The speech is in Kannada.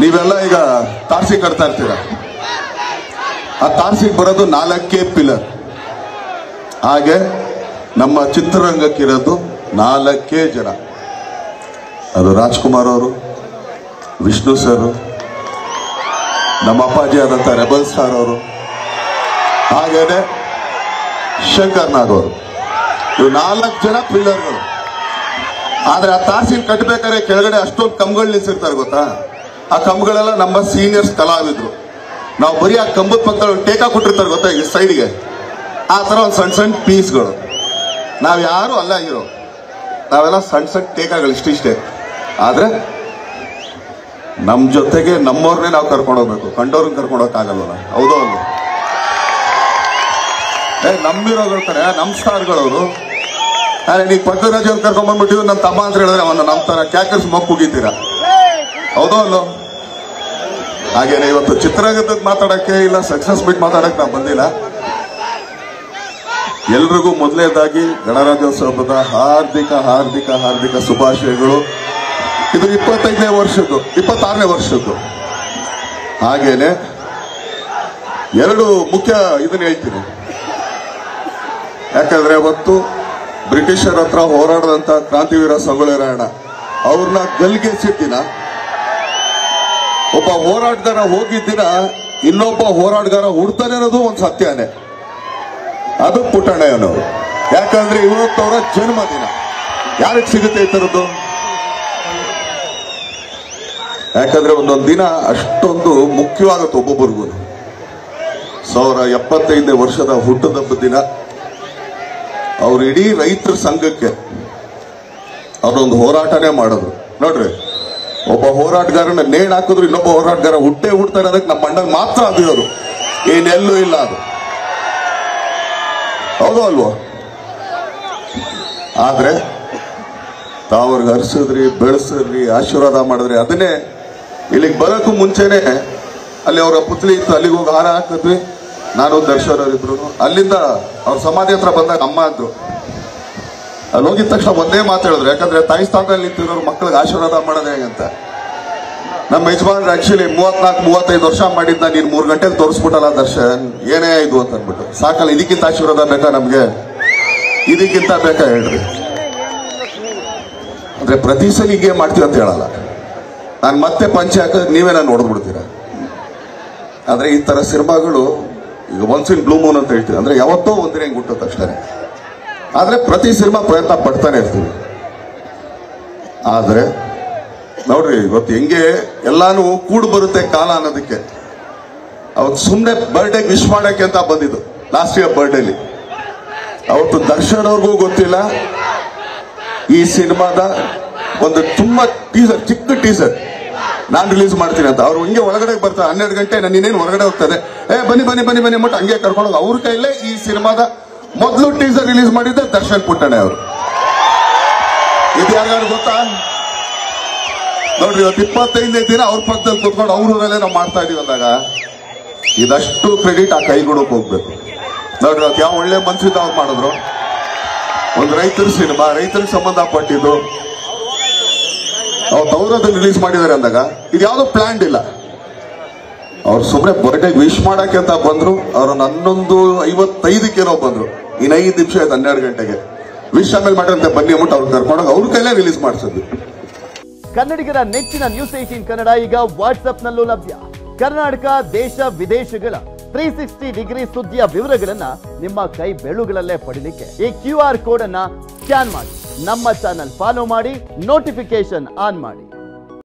ನೀವೆಲ್ಲ ಈಗ ತಾರ್ಸಿ ಕಟ್ತಾ ಇರ್ತೀರ. ಆ ತಾರ್ಸಿಗೆ ಬರೋದು ನಾಲ್ಕೇ ಪಿಲ್ಲರ್. ಹಾಗೆ ನಮ್ಮ ಚಿತ್ರರಂಗಕ್ಕಿರೋದು ನಾಲ್ಕೇ ಜನ. ಅದು ರಾಜ್ಕುಮಾರ್ ಅವರು, ವಿಷ್ಣು ಸರ್, ನಮ್ಮ ಅಪ್ಪಾಜಿ ಆದಂಥ ರೆಬಲ್ ಸ್ಟಾರ್ ಅವರು, ಹಾಗೇನೆ ಶಂಕರ್ ನಾಗ್ ಅವರು. ಇವು ನಾಲ್ಕು ಜನ ಪಿಲ್ಲರ್ಗಳು. ಆದ್ರೆ ಆ ತಾರ್ಸಿನ ಕಟ್ಟಬೇಕಾದ್ರೆ ಕೆಳಗಡೆ ಅಷ್ಟೊಂದು ಕಂಬಗಳು ನಿಲ್ಸಿರ್ತಾರೆ, ಗೊತ್ತಾ? ಆ ಕಂಬಗಳೆಲ್ಲ ನಮ್ಮ ಸೀನಿಯರ್ಸ್ ಕಲಾವಿದ್ರು. ನಾವು ಬರೀ ಆ ಕಂಬದ ಪಕ್ಕದಲ್ಲಿ ಟೇಕಾ ಕೊಟ್ಟಿರ್ತಾರೆ ಗೊತ್ತಾ ಈ ಸೈಡ್ಗೆ ಆ ಥರ ಒಂದು ಸಣ್ಣ ಸಣ್ಣ ಪೀಸ್ಗಳು ನಾವು ಯಾರು ಅಲ್ಲ ಆಗಿರೋ ನಾವೆಲ್ಲ ಸಣ್ಣ ಸಣ್ಣ ಟೇಕಾಗಳು ಇಷ್ಟಿಷ್ಟೇ ಆದರೆ ನಮ್ಮ ಜೊತೆಗೆ ನಮ್ಮವ್ರನ್ನೇ ನಾವು ಕರ್ಕೊಂಡು ಹೋಗ್ಬೇಕು. ಕಂಡವ್ರನ್ನ ಕರ್ಕೊಂಡು ಹೌದೋ ಅಲ್ಲ ಏ ನಮ್ಮಿರೋಗಳು ಕಡೆ ನಮ್ಮ ಸ್ಟಾರ್ಗಳವರು. ಅರೆ ನೀವು ಪಕ್ಕದ ಅವ್ರು ಕರ್ಕೊಂಡ್ ಬಂದ್ಬಿಟ್ಟಿವ್ ನನ್ನ ತಮ್ಮ ಅಂತ ಹೇಳಿದ್ರೆ ಅವನ್ನ ನಮ್ಮ ಥರ ಕ್ಯಾಕರ್ಸ್ ಮಕ್ ಹೋಗಿದ್ದೀರಾ ಹೌದೋ ಅಲ್ಲೋ ಹಾಗೇನೆ ಇವತ್ತು ಚಿತ್ರರಂಗದ ಮಾತಾಡಕ್ಕೆ ಇಲ್ಲ ಸಕ್ಸಸ್ ಬಿಟ್ ಮಾತಾಡಕ್ಕೆ ನಾವು ಬಂದಿಲ್ಲ. ಎಲ್ರಿಗೂ ಮೊದಲನೇದಾಗಿ ಗಣರಾಜ್ಯೋತ್ಸವದ ಹಾರ್ದಿಕ ಹಾರ್ದಿಕ ಹಾರ್ದಿಕ ಶುಭಾಶಯಗಳು. ಇದು ಇಪ್ಪತ್ತೈದನೇ ವರ್ಷದ್ದು, ಇಪ್ಪತ್ತಾರನೇ ವರ್ಷದ್ದು. ಹಾಗೇನೆ ಎರಡು ಮುಖ್ಯ ಇದನ್ನ ಹೇಳ್ತೀನಿ. ಯಾಕಂದ್ರೆ ಅವತ್ತು ಬ್ರಿಟಿಷರ ಹತ್ರ ಹೋರಾಡದಂತ ಕ್ರಾಂತಿವೀರ ಸಂಗೊಳ್ಳಿ ಅವ್ರನ್ನ ಗಲ್ಗೆಸಿದ ದಿನ ಒಬ್ಬ ಹೋರಾಟಗಾರ ಹೋಗಿದ್ದ ದಿನ ಇನ್ನೊಬ್ಬ ಹೋರಾಟಗಾರ ಹುಡ್ತಾನೆ ಅನ್ನೋದು ಒಂದು ಸತ್ಯನೇ. ಅದು ಪುಟ್ಟಣ್ಣಯ್ಯನವರು ಯಾಕಂದ್ರೆ ಇವತ್ತವರ ಜನ್ಮದಿನ. ಯಾರಿಗೆ ಸಿಗುತ್ತೆ ಈ ಥರದ್ದು ಯಾಕಂದ್ರೆ ಒಂದೊಂದು ದಿನ ಅಷ್ಟೊಂದು ಮುಖ್ಯವಾಗುತ್ತೆ ಒಬ್ಬೊಬ್ಬರಿಗೂ. ಸಾವಿರ ಎಪ್ಪತ್ತೈದನೇ ವರ್ಷದ ಹುಟ್ಟದಬ್ಬ ದಿನ. ಅವ್ರ ಇಡೀ ರೈತರ ಸಂಘಕ್ಕೆ ಅವರೊಂದು ಹೋರಾಟನೇ ಮಾಡೋದು. ನೋಡ್ರಿ. ಒಬ್ಬ ಹೋರಾಟಗಾರನ ನೇಣ್ ಹಾಕಿದ್ರು, ಇನ್ನೊಬ್ಬ ಹೋರಾಟಗಾರ ಹುಟ್ಟೆ ಹುಡ್ತಾರೆ ಅದಕ್ಕೆ ನಮ್ಮ ಮಂಡಲ್ ಮಾತ್ರ ಆಗಿರೋದು ಏನೆಲ್ಲೂ ಇಲ್ಲ ಅದು. ಹೌದು ಅಲ್ವಾ? ಆದ್ರೆ ತಾವ್ರಿಗೆ ಹರಿಸಿದ್ರಿ, ಬೆಳೆಸಿದ್ರಿ, ಆಶೀರ್ವಾದ ಮಾಡಿದ್ರಿ, ಅದನ್ನೇ ಇಲ್ಲಿಗೆ ಬರೋಕ್ಕೂ ಮುಂಚೆನೆ ಅಲ್ಲಿ ಅವರ ಪುತ್ಲಿ ಇತ್ತು, ಅಲ್ಲಿಗೆ ಹೋಗಿ ಹಾರ ಹಾಕಿದ್ವಿ. ನಾನು ದರ್ಶನ್ ಇದ್ರು ಅಲ್ಲಿಂದ ಅವ್ರ ಸಮಾಧಿ ಹತ್ರ ಬಂದಾಗ ಅಮ್ಮ ಅಂದ್ರು. ಅಲ್ಲಿ ಹೋಗಿದ ತಕ್ಷಣ ಒಂದೇ ಮಾತು ಹೇಳಿದ್ರು. ಯಾಕಂದ್ರೆ ತಾಯಿ ಸ್ಥಾನದಲ್ಲಿ ನಿಂತಿರೋರು ಮಕ್ಕಳಿಗೆ ಆಶೀರ್ವಾದ ಮಾಡೋದು ಹೇಗಂತ ನಮ್ಮ ಯಜಮಾನ್ರು ಆಕ್ಚುಲಿ ಮೂವತ್ನಾಲ್ಕು, ಮೂವತ್ತೈದು ವರ್ಷ ಮಾಡಿದ್ದ ನೀನು ಮೂರು ಗಂಟೆಗೆ ತೋರಿಸ್ಬಿಟ್ಟಲ್ಲ ದರ್ಶನ್? ಏನೇ ಇದು ಅಂತ ಅಂದ್ಬಿಟ್ಟು ಸಾಕಲ್ಲ ಇದಕ್ಕಿಂತ ಆಶೀರ್ವಾದ ಬೇಕಾ ನಮ್ಗೆ? ಇದಕ್ಕಿಂತ ಬೇಕಾ ಹೇಳ್ರಿ. ಅಂದ್ರೆ ಪ್ರತಿ ಸಲ ಹೀಗೆ ಮಾಡ್ತೀವಿ ಅಂತ ಹೇಳಲ್ಲ. ನಾನು ಮತ್ತೆ ಪಂಚೆ ಹಾಕಿದ್ರೆ ನೀವೇ ನಾನು ನೋಡ್ಬಿಡ್ತೀರ ಆದ್ರೆ ಈ ತರ ಸಿನಿಮಾಗಳು, ಈಗ ಒನ್ಸ್ ಇನ್ ಬ್ಲೂ ಮೂನ್ ಅಂತ ಹೇಳ್ತೀವಿ. ಅಂದ್ರೆ ಯಾವತ್ತೋ ಒಂದಿನ ಹಿಂಗೆ ಹುಟ್ಟುತ್ತೆ ಅಷ್ಟೇ. ಆದ್ರೆ ಪ್ರತಿ ಸಿನಿಮಾ ಪ್ರಯತ್ನ ಪಡ್ತಾನೆ ಇರ್ತೀವಿ. ಆದರೆ, ನೋಡ್ರಿ, ಇವತ್ತು ಹೆಂಗೆ ಎಲ್ಲಾನು ಕೂಡು ಬರುತ್ತೆ ಕಾಲ ಅನ್ನೋದಕ್ಕೆ. ಅವತ್ತು ಸುಮ್ಮನೆ ಬರ್ಡೇಗೆ ವಿಶ್ ಮಾಡಕ್ಕೆ ಅಂತ ಬಂದಿದ್ದು ಲಾಸ್ಟ್ ಇಯರ್ ಬರ್ಡೇಲಿ ಅವತ್ತು ದರ್ಶನ್ ಅವ್ರಿಗೂ ಗೊತ್ತಿಲ್ಲ. ಈ ಸಿನಿಮಾದ ಒಂದು ತುಂಬಾ ಟೀಸರ್ ಚಿಕ್ಕ ಟೀಸರ್ ನಾನ್ ರಿಲೀಸ್ ಮಾಡ್ತೀನಿ ಅಂತ. ಅವ್ರು ಹಿಂಗೆ ಒಳಗಡೆ ಬರ್ತಾರೆ, ಹನ್ನೆರಡು ಗಂಟೆ ನಾನು ಇನ್ನೇನು ಹೊರಗಡೆ ಹೋಗ್ತದೆ. ಏ, ಬನ್ನಿ ಬನ್ನಿ ಬನ್ನಿ ಬನ್ನಿ, ಮಟ್ಟ ಹಂಗೆ ಕರ್ಕೊಂಡು ಅವ್ರ ಕೈಲೇ ಈ ಸಿನಿಮಾದ ಮೊದಲು ಟೀಸರ್ ರಿಲೀಸ್ ಮಾಡಿದ್ದೆ ದರ್ಶನ್ ಪುಟ್ಟಣೆ ಅವರು. ಇದು ಯಾರು ಗೊತ್ತಾ? ನೋಡ್ರಿ, ಇವತ್ತು ಇಪ್ಪತ್ತೈದನೇ ದಿನ ಅವ್ರ ಪಕ್ಕದಲ್ಲಿ ಕೂತ್ಕೊಂಡು ಅವ್ರ ಊರಲ್ಲೇ ನಾವು ಮಾಡ್ತಾ ಇದೀವಿ ಅಂದಾಗ ಇದಷ್ಟು ಕ್ರೆಡಿಟ್ ಆ ಕೈಗೂಡಕ್ಕೆ ಹೋಗ್ಬೇಕು. ನೋಡ್ರಿ ಅವತ್ತು ಯಾವ ಒಳ್ಳೆ ಮನ್ಸಿಂದ ಅವ್ರು ಮಾಡಿದ್ರು. ಒಂದು ರೈತರ ಸಿನಿಮಾ, ರೈತರಿಗೆ ಸಂಬಂಧಪಟ್ಟಿದ್ದು. ಅವ್ರು ಅದನ್ನ ರಿಲೀಸ್ ಮಾಡಿದ್ದಾರೆ ಅಂದಾಗ ಇದು ಯಾವ್ದು ಪ್ಲಾನ್ ಇಲ್ಲ. ಅವ್ರು ಸುಮ್ಮನೆ ಬರ್ಡೇ ವಿಶ್ ಮಾಡಕ್ಕೆ ಅಂತ ಬಂದ್ರು ಅವ್ರನ್ನ ಹನ್ನೊಂದು ಐವತ್ತೈದಕ್ಕೇನೋ ಬಂದ್ರು. ಇನ್ನು ಐದು ನಿಮಿಷ ಆಯ್ತು, ಹನ್ನೆರಡು ಗಂಟೆಗೆ. ವಿಶ್ ಅಮೇಲ್ ಮಾಡ್ರಂತೆ ಬನ್ನಿ ಅಮೌಂಟ್ ಅವ್ರು ಕರ್ಕೊಂಡೋಗಿ ಅವ್ರ ಕೈಲೇ ರಿಲೀಸ್ ಮಾಡಿಸಿದ್ವಿ ಕನ್ನಡಿಗರ ನೆಚ್ಚಿನ ನ್ಯೂಸ್ ಏಟೀನ್ ಕನ್ನಡ ಈಗ ವಾಟ್ಸ್ಆಪ್ನಲ್ಲೂ ಲಭ್ಯ. ಕರ್ನಾಟಕ, ದೇಶ, ವಿದೇಶಗಳ ತ್ರೀ ಸಿಕ್ಸ್ಟಿ ಡಿಗ್ರಿ ಸುದ್ದಿಯ ವಿವರಗಳನ್ನ ನಿಮ್ಮ ಕೈ ಬೆಳುಗಳಲ್ಲೇ ಪಡಿಲಿಕ್ಕೆ ಈ ಕ್ಯೂ ಆರ್ ಕೋಡ್ ಅನ್ನ ಸ್ಕ್ಯಾನ್ ಮಾಡಿ. ನಮ್ಮ ಚಾನಲ್ ಫಾಲೋ ಮಾಡಿ ನೋಟಿಫಿಕೇಶನ್ ಆನ್ ಮಾಡಿ.